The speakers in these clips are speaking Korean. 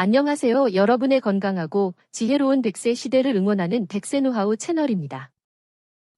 안녕하세요. 여러분의 건강하고 지혜로운 100세 시대를 응원하는 100세 노하우 채널입니다.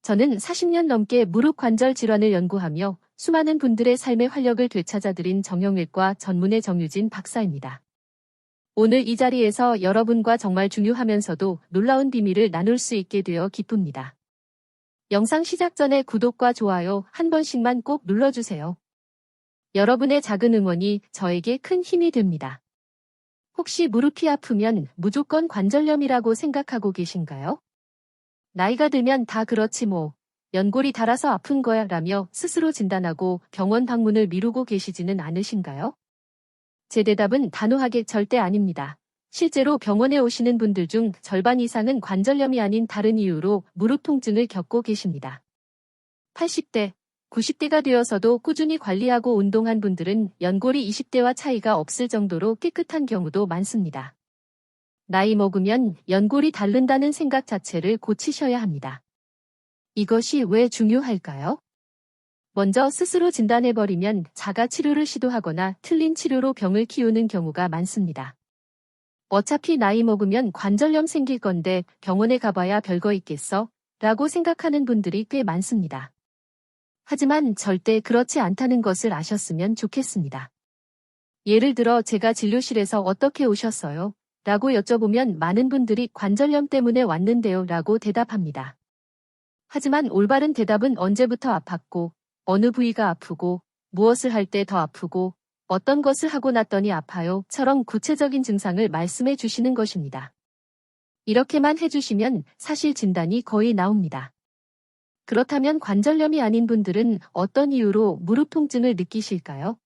저는 40년 넘게 무릎 관절 질환을 연구하며 수많은 분들의 삶의 활력을 되찾아드린 정형외과 전문의 정유진 박사입니다. 오늘 이 자리에서 여러분과 정말 중요하면서도 놀라운 비밀을 나눌 수 있게 되어 기쁩니다. 영상 시작 전에 구독과 좋아요 한 번씩만 꼭 눌러주세요. 여러분의 작은 응원이 저에게 큰 힘이 됩니다. 혹시 무릎이 아프면 무조건 관절염이라고 생각하고 계신가요? 나이가 들면 다 그렇지 뭐. 연골이 닳아서 아픈 거야 라며 스스로 진단하고 병원 방문을 미루고 계시지는 않으신가요? 제 대답은 단호하게 절대 아닙니다. 실제로 병원에 오시는 분들 중 절반 이상은 관절염이 아닌 다른 이유로 무릎 통증을 겪고 계십니다. 80대, 90대가 되어서도 꾸준히 관리하고 운동한 분들은 연골이 20대와 차이가 없을 정도로 깨끗한 경우도 많습니다. 나이 먹으면 연골이 닳는다는 생각 자체를 고치셔야 합니다. 이것이 왜 중요할까요? 먼저 스스로 진단해버리면 자가 치료를 시도하거나 틀린 치료로 병을 키우는 경우가 많습니다. 어차피 나이 먹으면 관절염 생길 건데 병원에 가봐야 별거 있겠어? 라고 생각하는 분들이 꽤 많습니다. 하지만 절대 그렇지 않다는 것을 아셨으면 좋겠습니다. 예를 들어 제가 진료실에서 어떻게 오셨어요? 라고 여쭤보면 많은 분들이 관절염 때문에 왔는데요 라고 대답합니다. 하지만 올바른 대답은 언제부터 아팠고, 어느 부위가 아프고, 무엇을 할 때 더 아프고, 어떤 것을 하고 났더니 아파요 처럼 구체적인 증상을 말씀해 주시는 것입니다. 이렇게만 해주시면 사실 진단이 거의 나옵니다. 그렇다면 관절염이 아닌 분들은 어떤 이유로 무릎 통증을 느끼실까요?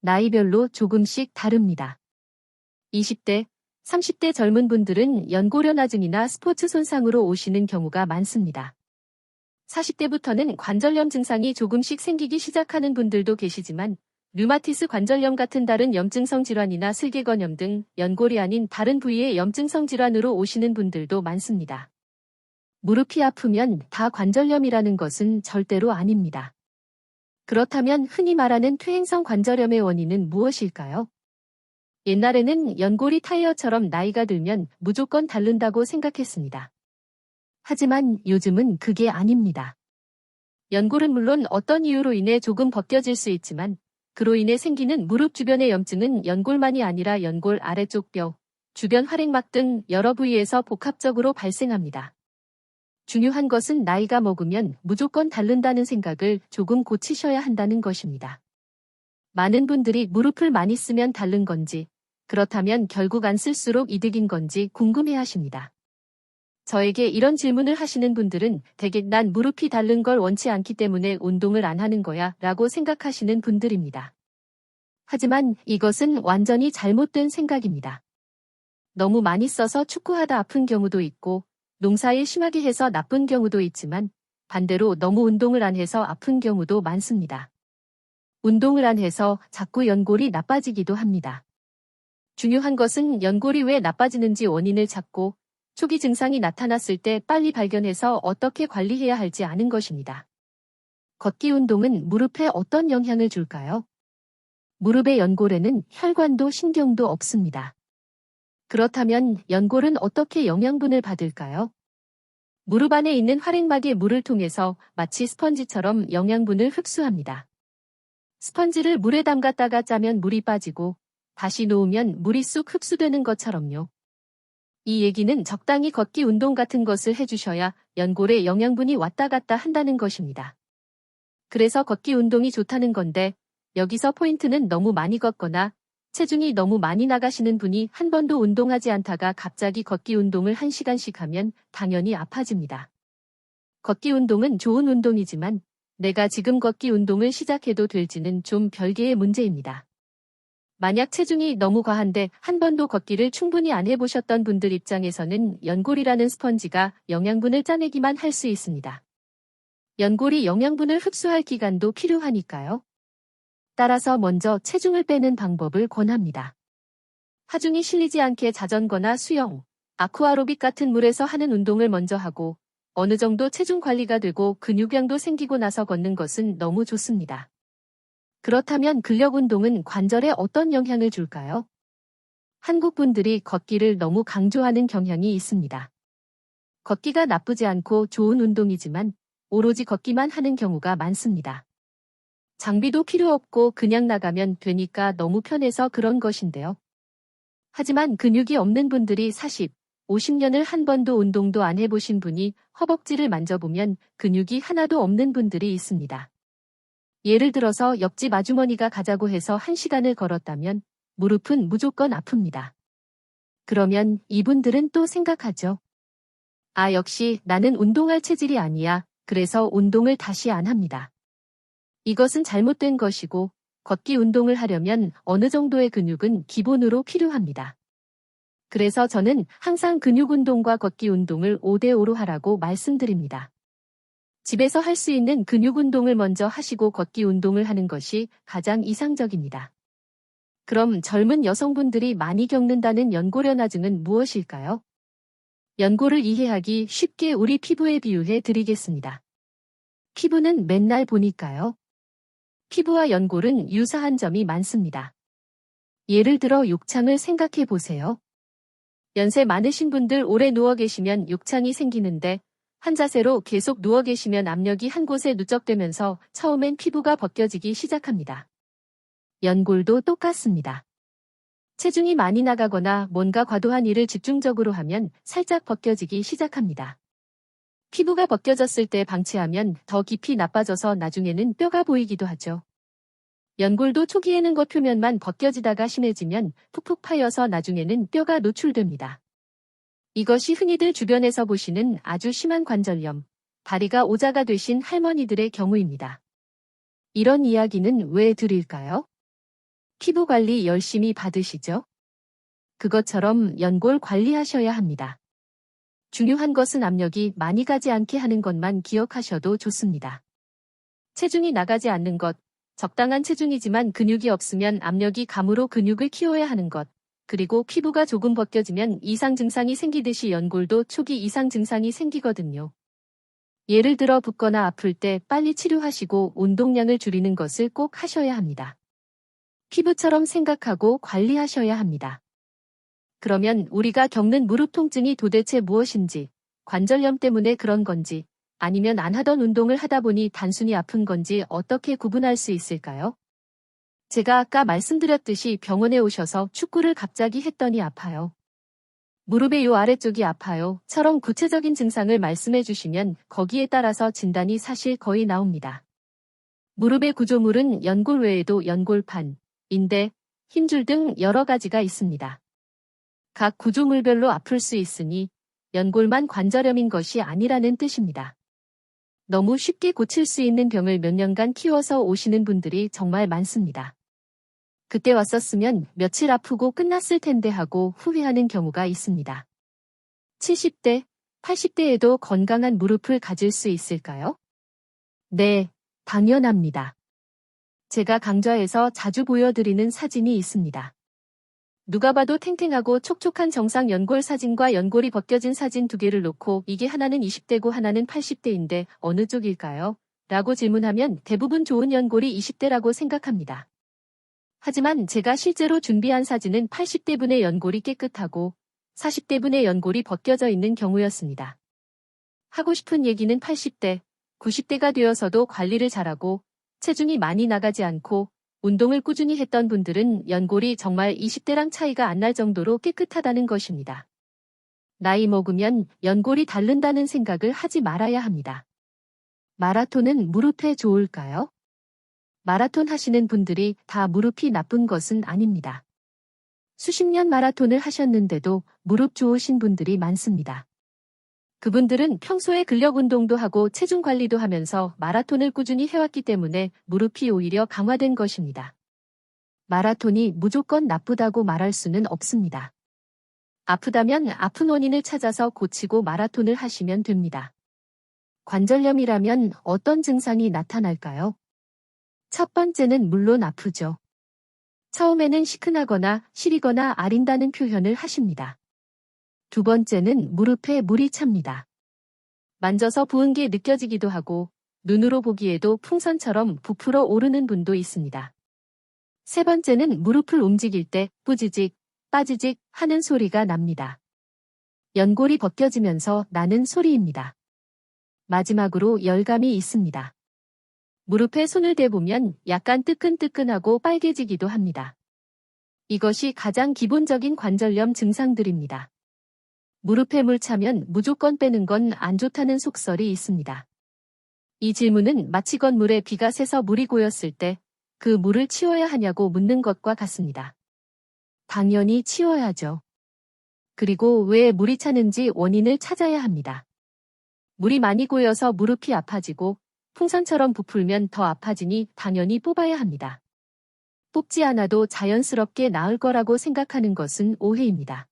나이별로 조금씩 다릅니다. 20대, 30대 젊은 분들은 연골연화증이나 스포츠 손상으로 오시는 경우가 많습니다. 40대부터는 관절염 증상이 조금씩 생기기 시작하는 분들도 계시지만 류마티스 관절염 같은 다른 염증성 질환이나 슬개건염 등 연골이 아닌 다른 부위의 염증성 질환으로 오시는 분들도 많습니다. 무릎이 아프면 다 관절염이라는 것은 절대로 아닙니다. 그렇다면 흔히 말하는 퇴행성 관절염의 원인은 무엇일까요? 옛날에는 연골이 타이어처럼 나이가 들면 무조건 닳는다고 생각했습니다. 하지만 요즘은 그게 아닙니다. 연골은 물론 어떤 이유로 인해 조금 벗겨질 수 있지만 그로 인해 생기는 무릎 주변의 염증은 연골만이 아니라 연골 아래쪽 뼈, 주변 활액막 등 여러 부위에서 복합적으로 발생합니다. 중요한 것은 나이가 먹으면 무조건 닳는다는 생각을 조금 고치셔야 한다는 것입니다. 많은 분들이 무릎을 많이 쓰면 닳는 건지, 그렇다면 결국 안 쓸수록 이득인 건지 궁금해 하십니다. 저에게 이런 질문을 하시는 분들은 대개 난 무릎이 닳는 걸 원치 않기 때문에 운동을 안 하는 거야 라고 생각하시는 분들입니다. 하지만 이것은 완전히 잘못된 생각입니다. 너무 많이 써서 축구하다 아픈 경우도 있고 농사일 심하게 해서 나쁜 경우도 있지만 반대로 너무 운동을 안 해서 아픈 경우도 많습니다. 운동을 안 해서 자꾸 연골이 나빠지기도 합니다. 중요한 것은 연골이 왜 나빠지는지 원인을 찾고 초기 증상이 나타났을 때 빨리 발견해서 어떻게 관리해야 할지 아는 것입니다. 걷기 운동은 무릎에 어떤 영향을 줄까요? 무릎의 연골에는 혈관도 신경도 없습니다. 그렇다면 연골은 어떻게 영양분을 받을까요? 무릎 안에 있는 활액막의 물을 통해서 마치 스펀지처럼 영양분을 흡수합니다. 스펀지를 물에 담갔다가 짜면 물이 빠지고 다시 놓으면 물이 쑥 흡수되는 것처럼요. 이 얘기는 적당히 걷기 운동 같은 것을 해주셔야 연골에 영양분이 왔다 갔다 한다는 것입니다. 그래서 걷기 운동이 좋다는 건데 여기서 포인트는 너무 많이 걷거나 체중이 너무 많이 나가시는 분이 한 번도 운동하지 않다가 갑자기 걷기 운동을 1시간씩 하면 당연히 아파집니다. 걷기 운동은 좋은 운동이지만 내가 지금 걷기 운동을 시작해도 될지는 좀 별개의 문제입니다. 만약 체중이 너무 과한데 한 번도 걷기를 충분히 안 해보셨던 분들 입장에서는 연골이라는 스펀지가 영양분을 짜내기만 할 수 있습니다. 연골이 영양분을 흡수할 기간도 필요하니까요. 따라서 먼저 체중을 빼는 방법을 권합니다. 하중이 실리지 않게 자전거나 수영, 아쿠아로빅 같은 물에서 하는 운동을 먼저 하고 어느 정도 체중 관리가 되고 근육량도 생기고 나서 걷는 것은 너무 좋습니다. 그렇다면 근력 운동은 관절에 어떤 영향을 줄까요? 한국 분들이 걷기를 너무 강조하는 경향이 있습니다. 걷기가 나쁘지 않고 좋은 운동이지만 오로지 걷기만 하는 경우가 많습니다. 장비도 필요 없고 그냥 나가면 되니까 너무 편해서 그런 것인데요. 하지만 근육이 없는 분들이 40, 50년을 한 번도 운동도 안 해보신 분이 허벅지를 만져보면 근육이 하나도 없는 분들이 있습니다. 예를 들어서 옆집 아주머니가 가자고 해서 한 시간을 걸었다면 무릎은 무조건 아픕니다. 그러면 이분들은 또 생각하죠. 아, 역시 나는 운동할 체질이 아니야. 그래서 운동을 다시 안 합니다. 이것은 잘못된 것이고 걷기 운동을 하려면 어느 정도의 근육은 기본으로 필요합니다. 그래서 저는 항상 근육 운동과 걷기 운동을 5대5로 하라고 말씀드립니다. 집에서 할 수 있는 근육 운동을 먼저 하시고 걷기 운동을 하는 것이 가장 이상적입니다. 그럼 젊은 여성분들이 많이 겪는다는 연골연화증은 무엇일까요? 연골을 이해하기 쉽게 우리 피부에 비유해 드리겠습니다. 피부는 맨날 보니까요. 피부와 연골은 유사한 점이 많습니다. 예를 들어 욕창을 생각해 보세요. 연세 많으신 분들 오래 누워 계시면 욕창이 생기는데 한 자세로 계속 누워 계시면 압력이 한 곳에 누적되면서 처음엔 피부가 벗겨지기 시작합니다. 연골도 똑같습니다. 체중이 많이 나가거나 뭔가 과도한 일을 집중적으로 하면 살짝 벗겨지기 시작합니다. 피부가 벗겨졌을 때 방치하면 더 깊이 나빠져서 나중에는 뼈가 보이기도 하죠. 연골도 초기에는 겉 표면만 벗겨지다가 심해지면 푹푹 파여서 나중에는 뼈가 노출됩니다. 이것이 흔히들 주변에서 보시는 아주 심한 관절염, 다리가 오자가 되신 할머니들의 경우입니다. 이런 이야기는 왜 드릴까요? 피부 관리 열심히 받으시죠? 그것처럼 연골 관리하셔야 합니다. 중요한 것은 압력이 많이 가지 않게 하는 것만 기억하셔도 좋습니다. 체중이 나가지 않는 것, 적당한 체중이지만 근육이 없으면 압력이 감으로 근육을 키워야 하는 것, 그리고 피부가 조금 벗겨지면 이상 증상이 생기듯이 연골도 초기 이상 증상이 생기거든요. 예를 들어 붓거나 아플 때 빨리 치료하시고 운동량을 줄이는 것을 꼭 하셔야 합니다. 피부처럼 생각하고 관리하셔야 합니다. 그러면 우리가 겪는 무릎 통증이 도대체 무엇인지, 관절염 때문에 그런 건지, 아니면 안 하던 운동을 하다 보니 단순히 아픈 건지 어떻게 구분할 수 있을까요? 제가 아까 말씀드렸듯이 병원에 오셔서 축구를 갑자기 했더니 아파요. 무릎의 요 아래쪽이 아파요. 처럼 구체적인 증상을 말씀해 주시면 거기에 따라서 진단이 사실 거의 나옵니다. 무릎의 구조물은 연골 외에도 연골판, 인대, 힘줄 등 여러 가지가 있습니다. 각 구조물별로 아플 수 있으니 연골만 관절염인 것이 아니라는 뜻입니다. 너무 쉽게 고칠 수 있는 병을 몇 년간 키워서 오시는 분들이 정말 많습니다. 그때 왔었으면 며칠 아프고 끝났을 텐데 하고 후회하는 경우가 있습니다. 70대, 80대에도 건강한 무릎을 가질 수 있을까요? 네, 당연합니다. 제가 강좌에서 자주 보여드리는 사진이 있습니다. 누가 봐도 탱탱하고 촉촉한 정상 연골 사진과 연골이 벗겨진 사진 두 개를 놓고 이게 하나는 20대고 하나는 80대인데 어느 쪽일까요? 라고 질문하면 대부분 좋은 연골이 20대라고 생각합니다. 하지만 제가 실제로 준비한 사진은 80대분의 연골이 깨끗하고 40대분의 연골이 벗겨져 있는 경우였습니다. 하고 싶은 얘기는 80대, 90대가 되어서도 관리를 잘하고 체중이 많이 나가지 않고 운동을 꾸준히 했던 분들은 연골이 정말 20대랑 차이가 안 날 정도로 깨끗하다는 것입니다. 나이 먹으면 연골이 닳는다는 생각을 하지 말아야 합니다. 마라톤은 무릎에 좋을까요? 마라톤 하시는 분들이 다 무릎이 나쁜 것은 아닙니다. 수십 년 마라톤을 하셨는데도 무릎 좋으신 분들이 많습니다. 그분들은 평소에 근력 운동도 하고 체중 관리도 하면서 마라톤을 꾸준히 해왔기 때문에 무릎이 오히려 강화된 것입니다. 마라톤이 무조건 나쁘다고 말할 수는 없습니다. 아프다면 아픈 원인을 찾아서 고치고 마라톤을 하시면 됩니다. 관절염이라면 어떤 증상이 나타날까요? 첫 번째는 물론 아프죠. 처음에는 시큰하거나 시리거나 아린다는 표현을 하십니다. 두 번째는 무릎에 물이 찹니다. 만져서 부은 게 느껴지기도 하고 눈으로 보기에도 풍선처럼 부풀어 오르는 분도 있습니다. 세 번째는 무릎을 움직일 때 뿌지직, 빠지직 하는 소리가 납니다. 연골이 벗겨지면서 나는 소리입니다. 마지막으로 열감이 있습니다. 무릎에 손을 대보면 약간 뜨끈뜨끈하고 빨개지기도 합니다. 이것이 가장 기본적인 관절염 증상들입니다. 무릎에 물 차면 무조건 빼는 건 안 좋다는 속설이 있습니다. 이 질문은 마치 건 물에 비가 새서 물이 고였을 때 그 물을 치워야 하냐고 묻는 것과 같습니다. 당연히 치워야죠. 그리고 왜 물이 차는지 원인을 찾아야 합니다. 물이 많이 고여서 무릎이 아파지고 풍선처럼 부풀면 더 아파지니 당연히 뽑아야 합니다. 뽑지 않아도 자연스럽게 나을 거라고 생각하는 것은 오해입니다.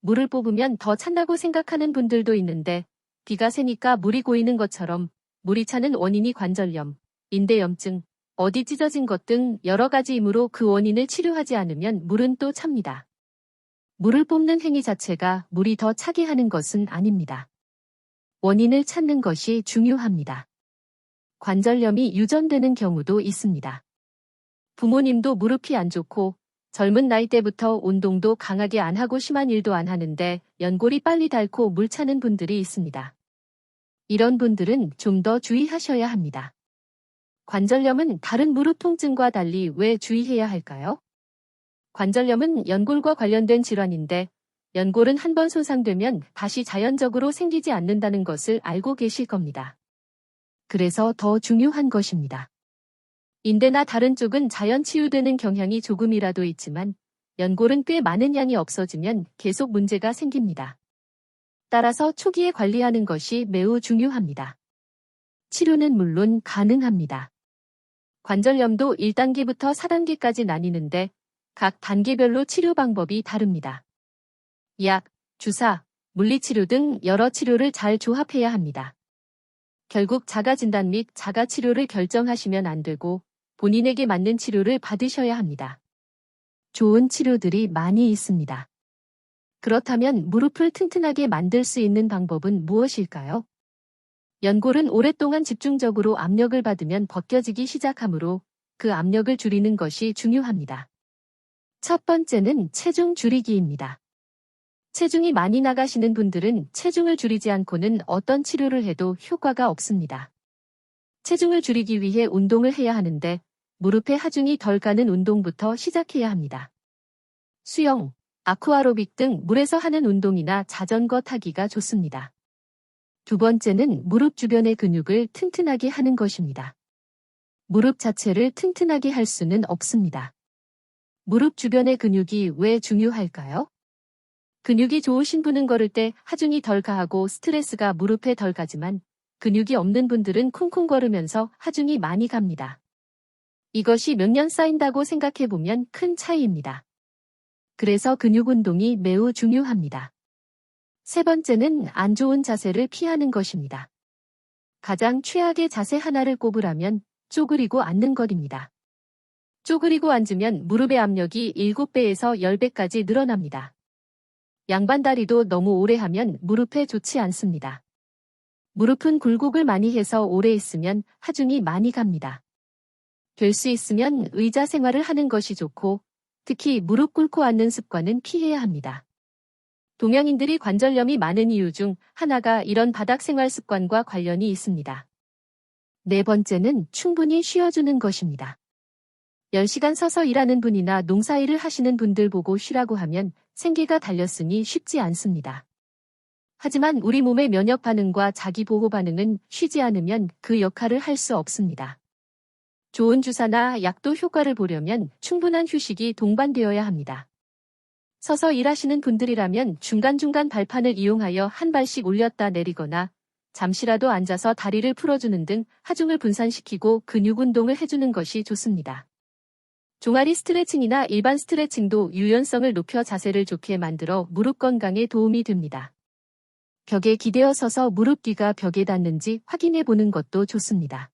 물을 뽑으면 더 찬다고 생각하는 분들도 있는데 비가 새니까 물이 고이는 것처럼 물이 차는 원인이 관절염, 인대염증, 어디 찢어진 것 등 여러 가지이므로 그 원인을 치료하지 않으면 물은 또 찹니다. 물을 뽑는 행위 자체가 물이 더 차게 하는 것은 아닙니다. 원인을 찾는 것이 중요합니다. 관절염이 유전되는 경우도 있습니다. 부모님도 무릎이 안 좋고 젊은 나이 때부터 운동도 강하게 안 하고 심한 일도 안 하는데 연골이 빨리 닳고 물 차는 분들이 있습니다. 이런 분들은 좀 더 주의하셔야 합니다. 관절염은 다른 무릎 통증과 달리 왜 주의해야 할까요? 관절염은 연골과 관련된 질환인데 연골은 한 번 손상되면 다시 자연적으로 생기지 않는다는 것을 알고 계실 겁니다. 그래서 더 중요한 것입니다. 인대나 다른 쪽은 자연 치유되는 경향이 조금이라도 있지만 연골은 꽤 많은 양이 없어지면 계속 문제가 생깁니다. 따라서 초기에 관리하는 것이 매우 중요합니다. 치료는 물론 가능합니다. 관절염도 1단계부터 4단계까지 나뉘는데 각 단계별로 치료 방법이 다릅니다. 약, 주사, 물리치료 등 여러 치료를 잘 조합해야 합니다. 결국 자가진단 및 자가치료를 결정하시면 안 되고 본인에게 맞는 치료를 받으셔야 합니다. 좋은 치료들이 많이 있습니다. 그렇다면 무릎을 튼튼하게 만들 수 있는 방법은 무엇일까요? 연골은 오랫동안 집중적으로 압력을 받으면 벗겨지기 시작하므로 그 압력을 줄이는 것이 중요합니다. 첫 번째는 체중 줄이기입니다. 체중이 많이 나가시는 분들은 체중을 줄이지 않고는 어떤 치료를 해도 효과가 없습니다. 체중을 줄이기 위해 운동을 해야 하는데 무릎에 하중이 덜 가는 운동부터 시작해야 합니다. 수영, 아쿠아로빅 등 물에서 하는 운동이나 자전거 타기가 좋습니다. 두 번째는 무릎 주변의 근육을 튼튼하게 하는 것입니다. 무릎 자체를 튼튼하게 할 수는 없습니다. 무릎 주변의 근육이 왜 중요할까요? 근육이 좋으신 분은 걸을 때 하중이 덜 가하고 스트레스가 무릎에 덜 가지만 근육이 없는 분들은 쿵쿵 걸으면서 하중이 많이 갑니다. 이것이 몇 년 쌓인다고 생각해보면 큰 차이입니다. 그래서 근육 운동이 매우 중요합니다. 세 번째는 안 좋은 자세를 피하는 것입니다. 가장 최악의 자세 하나를 꼽으라면 쪼그리고 앉는 것입니다. 쪼그리고 앉으면 무릎의 압력이 7배에서 10배까지 늘어납니다. 양반다리도 너무 오래 하면 무릎에 좋지 않습니다. 무릎은 굴곡을 많이 해서 오래 있으면 하중이 많이 갑니다. 될 수 있으면 의자 생활을 하는 것이 좋고 특히 무릎 꿇고 앉는 습관은 피해야 합니다. 동양인들이 관절염이 많은 이유 중 하나가 이런 바닥 생활 습관과 관련이 있습니다. 네 번째는 충분히 쉬어주는 것입니다. 10시간 서서 일하는 분이나 농사일을 하시는 분들 보고 쉬라고 하면 생계가 달렸으니 쉽지 않습니다. 하지만 우리 몸의 면역 반응과 자기 보호 반응은 쉬지 않으면 그 역할을 할 수 없습니다. 좋은 주사나 약도 효과를 보려면 충분한 휴식이 동반되어야 합니다. 서서 일하시는 분들이라면 중간중간 발판을 이용하여 한 발씩 올렸다 내리거나 잠시라도 앉아서 다리를 풀어주는 등 하중을 분산시키고 근육 운동을 해주는 것이 좋습니다. 종아리 스트레칭이나 일반 스트레칭도 유연성을 높여 자세를 좋게 만들어 무릎 건강에 도움이 됩니다. 벽에 기대어 서서 무릎 뒤가 벽에 닿는지 확인해 보는 것도 좋습니다.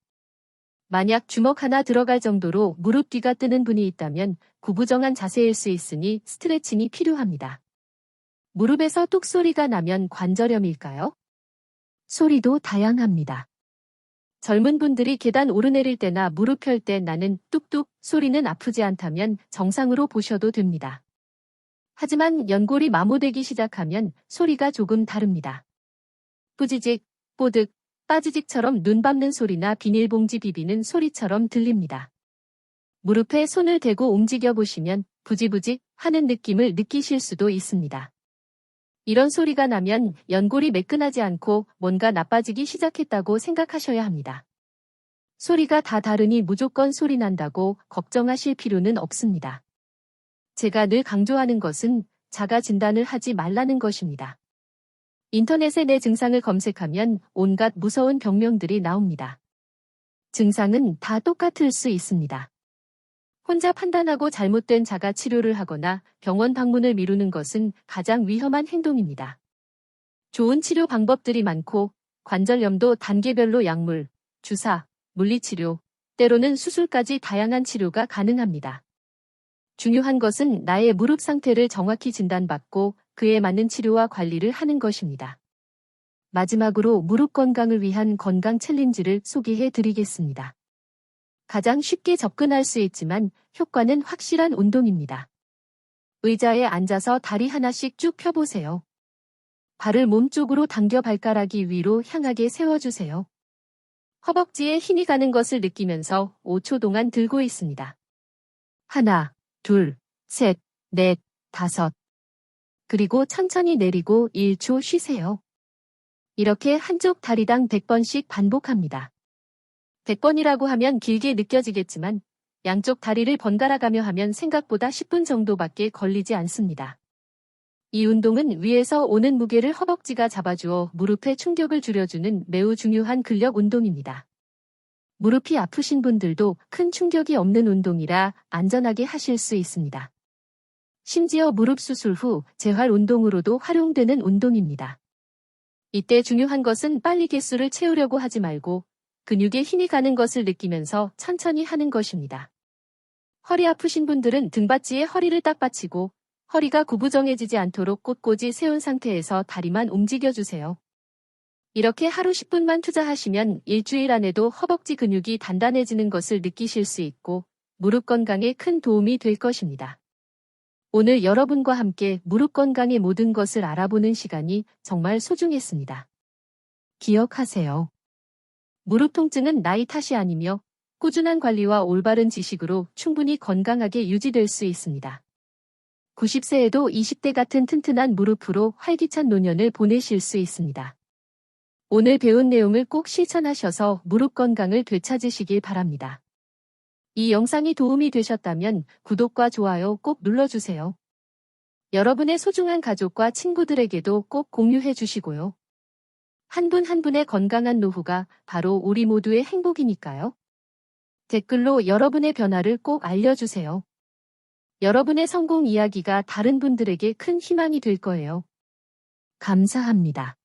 만약 주먹 하나 들어갈 정도로 무릎 뒤가 뜨는 분이 있다면 구부정한 자세일 수 있으니 스트레칭이 필요합니다. 무릎에서 뚝 소리가 나면 관절염일까요? 소리도 다양합니다. 젊은 분들이 계단 오르내릴 때나 무릎 펼 때 나는 뚝뚝 소리는 아프지 않다면 정상으로 보셔도 됩니다. 하지만 연골이 마모되기 시작하면 소리가 조금 다릅니다. 뿌지직, 뽀득, 빠지직처럼 눈 밟는 소리나 비닐봉지 비비는 소리처럼 들립니다. 무릎에 손을 대고 움직여 보시면 부지부지 하는 느낌을 느끼실 수도 있습니다. 이런 소리가 나면 연골이 매끈하지 않고 뭔가 나빠지기 시작했다고 생각하셔야 합니다. 소리가 다 다르니 무조건 소리 난다고 걱정하실 필요는 없습니다. 제가 늘 강조하는 것은 자가 진단을 하지 말라는 것입니다. 인터넷에 내 증상을 검색하면 온갖 무서운 병명들이 나옵니다. 증상은 다 똑같을 수 있습니다. 혼자 판단하고 잘못된 자가 치료를 하거나 병원 방문을 미루는 것은 가장 위험한 행동입니다. 좋은 치료 방법들이 많고 관절염도 단계별로 약물, 주사, 물리치료, 때로는 수술까지 다양한 치료가 가능합니다. 중요한 것은 나의 무릎 상태를 정확히 진단받고 그에 맞는 치료와 관리를 하는 것입니다. 마지막으로 무릎 건강을 위한 건강 챌린지를 소개해 드리겠습니다. 가장 쉽게 접근할 수 있지만 효과는 확실한 운동입니다. 의자에 앉아서 다리 하나씩 쭉 펴보세요. 발을 몸쪽으로 당겨 발가락이 위로 향하게 세워주세요. 허벅지에 힘이 가는 것을 느끼면서 5초 동안 들고 있습니다. 하나, 둘, 셋, 넷, 다섯. 그리고 천천히 내리고 1초 쉬세요. 이렇게 한쪽 다리당 100번씩 반복합니다. 100번이라고 하면 길게 느껴지겠지만 양쪽 다리를 번갈아 가며 하면 생각보다 10분 정도밖에 걸리지 않습니다. 이 운동은 위에서 오는 무게를 허벅지가 잡아주어 무릎에 충격을 줄여주는 매우 중요한 근력 운동입니다. 무릎이 아프신 분들도 큰 충격이 없는 운동이라 안전하게 하실 수 있습니다. 심지어 무릎 수술 후 재활 운동으로도 활용되는 운동입니다. 이때 중요한 것은 빨리 개수를 채우려고 하지 말고 근육에 힘이 가는 것을 느끼면서 천천히 하는 것입니다. 허리 아프신 분들은 등받지에 허리를 딱 받치고 허리가 구부정해지지 않도록 꼿꼿이 세운 상태에서 다리만 움직여주세요. 이렇게 하루 10분만 투자하시면 일주일 안에도 허벅지 근육이 단단해지는 것을 느끼실 수 있고 무릎 건강에 큰 도움이 될 것입니다. 오늘 여러분과 함께 무릎 건강의 모든 것을 알아보는 시간이 정말 소중했습니다. 기억하세요. 무릎 통증은 나이 탓이 아니며 꾸준한 관리와 올바른 지식으로 충분히 건강하게 유지될 수 있습니다. 90세에도 20대 같은 튼튼한 무릎으로 활기찬 노년을 보내실 수 있습니다. 오늘 배운 내용을 꼭 실천하셔서 무릎 건강을 되찾으시길 바랍니다. 이 영상이 도움이 되셨다면 구독과 좋아요 꼭 눌러주세요. 여러분의 소중한 가족과 친구들에게도 꼭 공유해 주시고요. 한분한 분의 건강한 노후가 바로 우리 모두의 행복이니까요. 댓글로 여러분의 변화를 꼭 알려주세요. 여러분의 성공 이야기가 다른 분들에게 큰 희망이 될 거예요. 감사합니다.